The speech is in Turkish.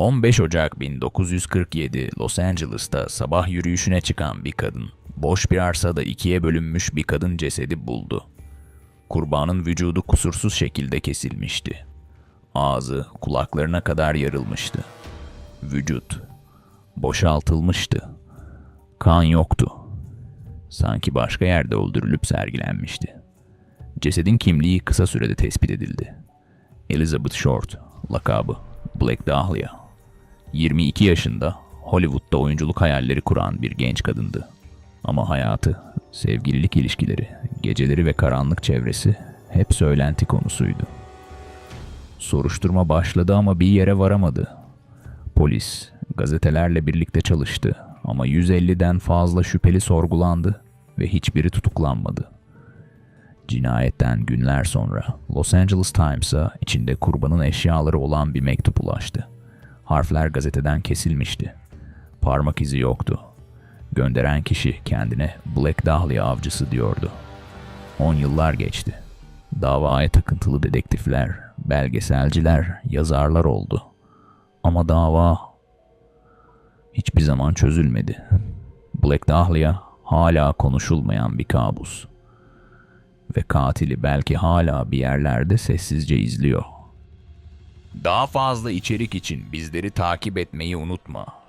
15 Ocak 1947 Los Angeles'ta sabah yürüyüşüne çıkan bir kadın, boş bir arsada ikiye bölünmüş bir kadın cesedi buldu. Kurbanın vücudu kusursuz şekilde kesilmişti. Ağzı kulaklarına kadar yarılmıştı. Vücut boşaltılmıştı. Kan yoktu. Sanki başka yerde öldürülüp sergilenmişti. Cesedin kimliği kısa sürede tespit edildi. Elizabeth Short, lakabı Black Dahlia. 22 yaşında Hollywood'da oyunculuk hayalleri kuran bir genç kadındı. Ama hayatı, sevgililik ilişkileri, geceleri ve karanlık çevresi hep söylenti konusuydu. Soruşturma başladı ama bir yere varamadı. Polis gazetelerle birlikte çalıştı ama 150'den fazla şüpheli sorgulandı ve hiçbiri tutuklanmadı. Cinayetten günler sonra Los Angeles Times'a içinde kurbanın eşyaları olan bir mektup ulaştı. Harfler gazeteden kesilmişti. Parmak izi yoktu. Gönderen kişi kendine Black Dahlia avcısı diyordu. 10 yıllar geçti. Davaya takıntılı dedektifler, belgeselciler, yazarlar oldu. Ama dava hiçbir zaman çözülmedi. Black Dahlia hala konuşulmayan bir kabus. Ve katili belki hala bir yerlerde sessizce izliyor. Daha fazla içerik için bizleri takip etmeyi unutma.